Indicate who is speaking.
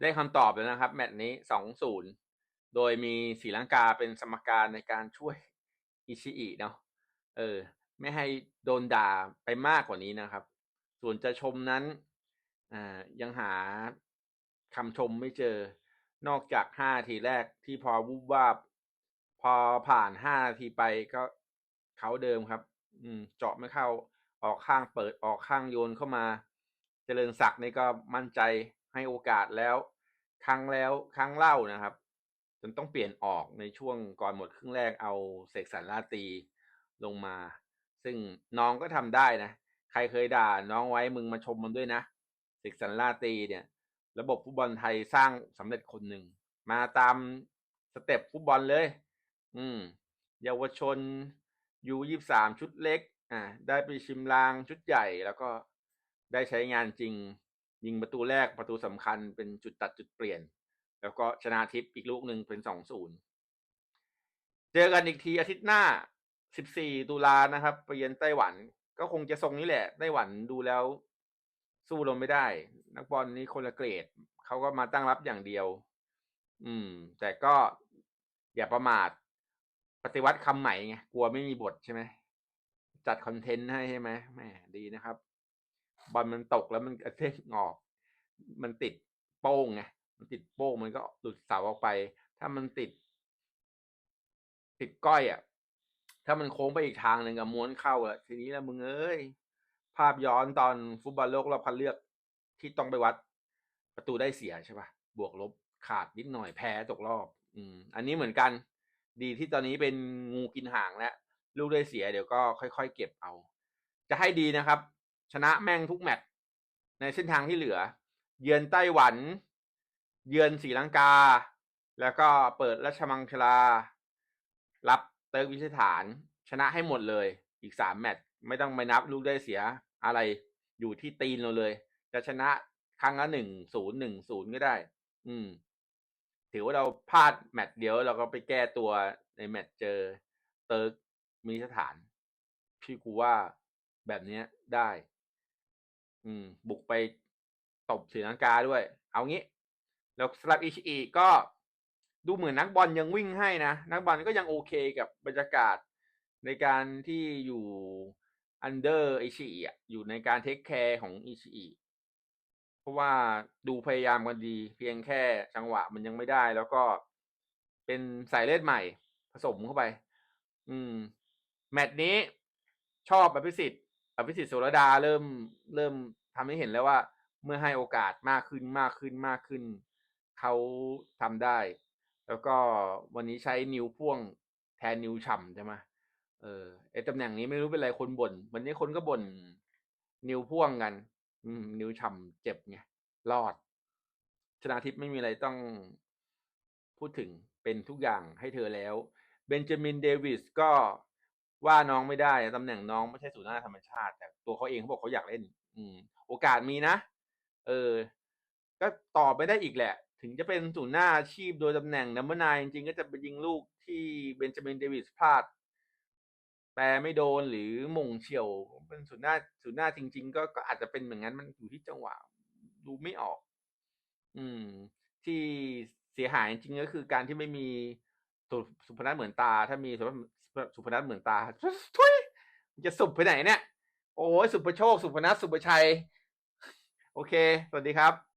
Speaker 1: ได้คำตอบแล้วนะครับ แมตช์นี้สองศูนย์โดยมีศรีลังกาเป็นสมการในการช่วยอิชิอิเนาะเออ ไม่ให้โดนด่าไปมากกว่านี้นะครับ ส่วนจะชมนั้นอ่ายังหาคำชมไม่เจอนอกจากห้าทีแรกที่พอวูบวาบพอผ่านห้าทีไปก็เขาเดิมครับ อืม เจาะไม่เข้า ออกข้างเปิดออกข้างโยนเข้ามา เจริญศักดิ์นี่ก็มั่นใจ ให้โอกาสแล้ว ครั้งแล้วครั้งเล่านะครับ จนต้องเปลี่ยนออกในช่วงก่อนหมดครึ่งแรกเอาเสกสรรลาตีลงมา ซึ่งน้องก็ทำได้นะ ใครเคยด่าน้องไว้มึงมาชมมันด้วยนะเสกสรรลาตีเนี่ย ระบบฟุตบอลไทยสร้างสำเร็จคนหนึ่งมาตามสเต็ปฟุตบอลเลย อืม เยาวชนยูยี่สามชุดเล็ก อ่า ได้ไปชิมลางชุดใหญ่แล้วก็ได้ใช้งานจริง ยิงประตูแรกประตูสำคัญเป็นจุดตัดจุดเปลี่ยน แล้วก็ชนะทิพย์อีกลูกหนึ่งเป็นสองศูนย์เจอกันอีกทีอาทิตย์หน้า14ตุลานะครับไปเยือนไต้หวัน ก็คงจะทรงนี้แหละไต้หวันดูแล้วสู้เราไม่ได้ นักบอลนี้คนละเกรดเขาก็มาตั้งรับอย่างเดียว อืม แต่ก็อย่าประมาท ปฏิวัติคำใหม่ไงกลัวไม่มีบทใช่ไหมจัดคอนเทนต์ให้ใช่ไหมแหมดีนะครับ บอลมันตกแล้วมันกระเด้งออก มันติดโป้งไงมันติดโป้งมันก็หลุดเสาออกไป ถ้ามันติด ติดก้อยอะ ถ้ามันโค้งไปอีกทางหนึ่งอะม้วนเข้าอะทีนี้แล้วมึงเอ้ยภาพย้อนตอนฟุตบอลโลกรอบคัดเลือกที่ต้องไปวัด ประตูได้เสียใช่ปะบวกลบขาดนิดหน่อยแพ้ตกรอบ อืม อันนี้เหมือนกัน ดีที่ตอนนี้เป็นงูกินหางแล้วลูกได้เสียเดี๋ยวก็ค่อยๆเก็บเอา จะให้ดีนะครับ ชนะแม่งทุกแมตช์ในเส้นทางที่เหลือ เยือนไต้หวัน เยือนศรีลังกา แล้วก็เปิดราชมังคลา รับเติร์กวิชิฐาน ชนะให้หมดเลย อีกสามแมตช์ไม่ต้องไปนับลูกได้เสียอะไรอยู่ที่ตีนเราเลย จะชนะครั้งละหนึ่งศูนย์หนึ่งศูนย์ก็ได้ อืม ถือว่าเราพลาดแมตช์เดียวเราก็ไปแก้ตัวในแมตช์เจอเติร์กมินิสถาน พี่กูว่าแบบนี้ได้ อืม บุกไปตบศรีลังกาด้วย เอางี้ แล้วสำหรับอิชิอิก็ดูเหมือนนักบอลยังวิ่งให้นะ นักบอลก็ยังโอเคกับบรรยากาศในการที่อยู่อันเดอร์อิชิอิอะอยู่ในการเทคแคร์ของอิชิอิเพราะว่าดูพยายามกันดี เพียงแค่จังหวะมันยังไม่ได้ แล้วก็เป็นสายเลือดใหม่ ผสมเข้าไป อืม แมตช์นี้ชอบอภิสิทธิ์ อภิสิทธิ์โสรดาเริ่มเริ่มทำให้เห็นแล้วว่า เมื่อให้โอกาสมากขึ้นมากขึ้นมากขึ้น เขาทำได้ แล้วก็วันนี้ใช้นิ้วพ่วงแทนนิ้วฉ่ำใช่ไหมเออไอตำแหน่งนี้ไม่รู้เป็นไรคนบ่นวันนี้คนก็บ่นนิ้วพ่วงกัน อืม นิ้วฉ่ำเจ็บไงรอด ชนาทิพย์ไม่มีอะไรต้องพูดถึงเป็นทุกอย่างให้เธอแล้ว เบนจามินเดวิสก็ ว่าน้องไม่ได้ตำแหน่งน้องไม่ใช่ศูนย์หน้าธรรมชาติ แต่ตัวเขาเองเขาบอกเขาอยากเล่น อืม โอกาสมีนะ เออ ก็ตอบไม่ได้อีกแหละ ถึงจะเป็นศูนย์หน้าอาชีพโดยตำแหน่งนัมเบอร์นายจริงๆก็จะไปยิงลูกที่เบนจามินเดวิสพลาดแปรไม่โดนหรือมงเฉียวเป็นศูนย์หน้าศูนย์หน้าจริง ๆ ก็ก็อาจจะเป็นเหมือนนั้นมันอยู่ที่จังหวะดูไม่ออก อืม ที่เสียหายจริงก็คือการที่ไม่มีสุสุพนัทเหมือนตา ถ้ามีสุ สุพนัทเหมือนตาทุยมันจะสุบไปไหนเนี่ย โอ้ยสุพโชค สุพนัทสุพชัย โอเค สวัสดีครับ